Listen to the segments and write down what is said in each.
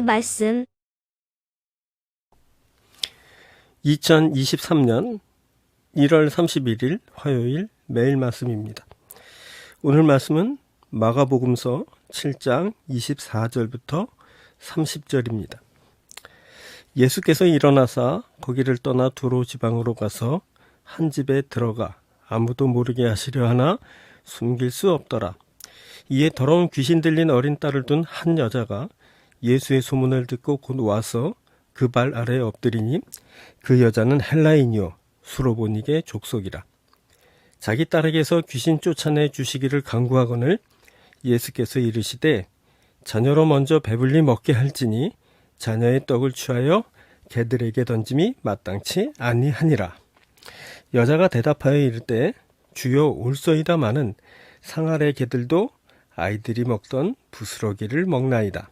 말씀 2023년 1월 31일 화요일 매일 말씀입니다. 오늘 말씀은 마가복음서 7장 24절부터 30절입니다. 예수께서 일어나사 거기를 떠나 두로 지방으로 가서 한 집에 들어가 아무도 모르게 하시려 하나 숨길 수 없더라. 이에 더러운 귀신 들린 어린 딸을 둔 한 여자가 예수의 소문을 듣고 곧 와서 그 발 아래에 엎드리니 그 여자는 헬라인이요 수로보닉의 족속이라. 자기 딸에게서 귀신 쫓아내 주시기를 강구하거늘 예수께서 이르시되 자녀로 먼저 배불리 먹게 할지니 자녀의 떡을 취하여 개들에게 던짐이 마땅치 아니하니라. 여자가 대답하여 이르되 주여 올소이다마는 상아래 개들도 아이들이 먹던 부스러기를 먹나이다.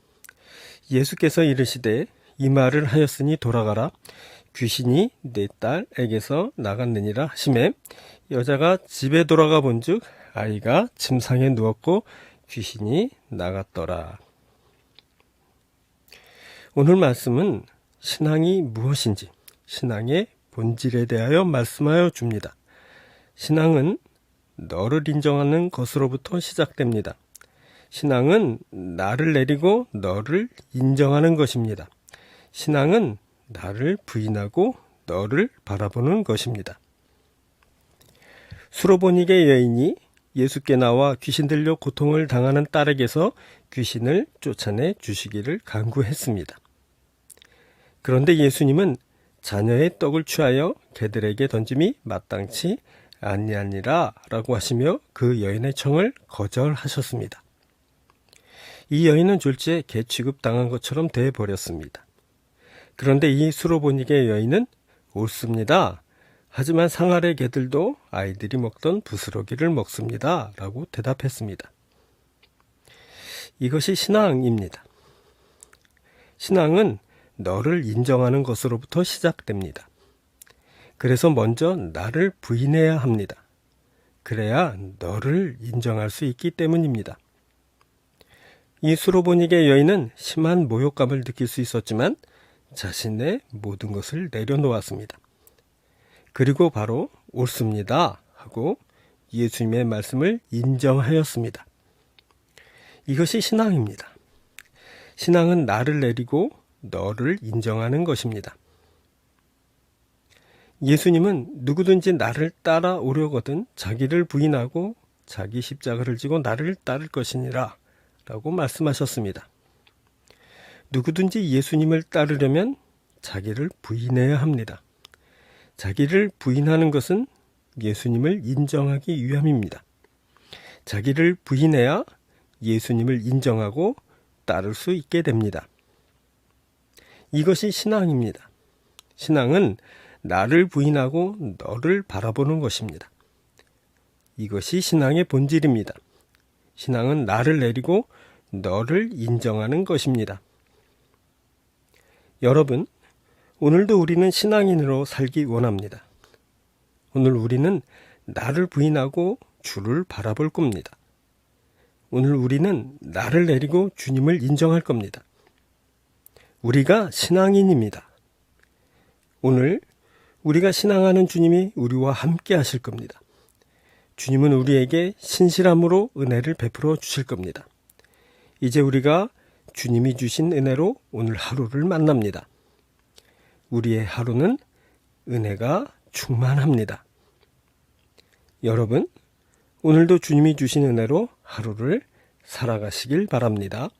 예수께서 이르시되 이 말을 하였으니 돌아가라. 귀신이 내 딸에게서 나갔느니라 하심에 여자가 집에 돌아가 본즉 아이가 침상에 누웠고 귀신이 나갔더라. 오늘 말씀은 신앙이 무엇인지 신앙의 본질에 대하여 말씀하여 줍니다. 신앙은 너를 인정하는 것으로부터 시작됩니다. 신앙은 나를 내리고 너를 인정하는 것입니다. 신앙은 나를 부인하고 너를 바라보는 것입니다. 수로보닉의 여인이 예수께 나와 귀신 들려 고통을 당하는 딸에게서 귀신을 쫓아내 주시기를 간구했습니다. 그런데 예수님은 자녀의 떡을 취하여 개들에게 던짐이 마땅치 아니하니라 라고 하시며 그 여인의 청을 거절하셨습니다. 이 여인은 졸지에 개 취급당한 것처럼 돼 버렸습니다. 그런데 이 수로보닉의 여인은 옳습니다. 하지만 상아래 개들도 아이들이 먹던 부스러기를 먹습니다. 라고 대답했습니다. 이것이 신앙입니다. 신앙은 너를 인정하는 것으로부터 시작됩니다. 그래서 먼저 나를 부인해야 합니다. 그래야 너를 인정할 수 있기 때문입니다. 이 수로보닉의 여인은 심한 모욕감을 느낄 수 있었지만 자신의 모든 것을 내려놓았습니다. 그리고 바로 옳습니다 하고 예수님의 말씀을 인정하였습니다. 이것이 신앙입니다. 신앙은 나를 내리고 너를 인정하는 것입니다. 예수님은 누구든지 나를 따라오려거든 자기를 부인하고 자기 십자가를 지고 나를 따를 것이니라 라고 말씀하셨습니다. 누구든지 예수님을 따르려면 자기를 부인해야 합니다. 자기를 부인하는 것은 예수님을 인정하기 위함입니다. 자기를 부인해야 예수님을 인정하고 따를 수 있게 됩니다. 이것이 신앙입니다. 신앙은 나를 부인하고 너를 바라보는 것입니다. 이것이 신앙의 본질입니다. 신앙은 나를 내리고 너를 인정하는 것입니다. 여러분, 오늘도 우리는 신앙인으로 살기 원합니다. 오늘 우리는 나를 부인하고 주를 바라볼 겁니다. 오늘 우리는 나를 내리고 주님을 인정할 겁니다. 우리가 신앙인입니다. 오늘 우리가 신앙하는 주님이 우리와 함께 하실 겁니다. 주님은 우리에게 신실함으로 은혜를 베풀어 주실 겁니다. 이제 우리가 주님이 주신 은혜로 오늘 하루를 만납니다. 우리의 하루는 은혜가 충만합니다. 여러분, 오늘도 주님이 주신 은혜로 하루를 살아가시길 바랍니다.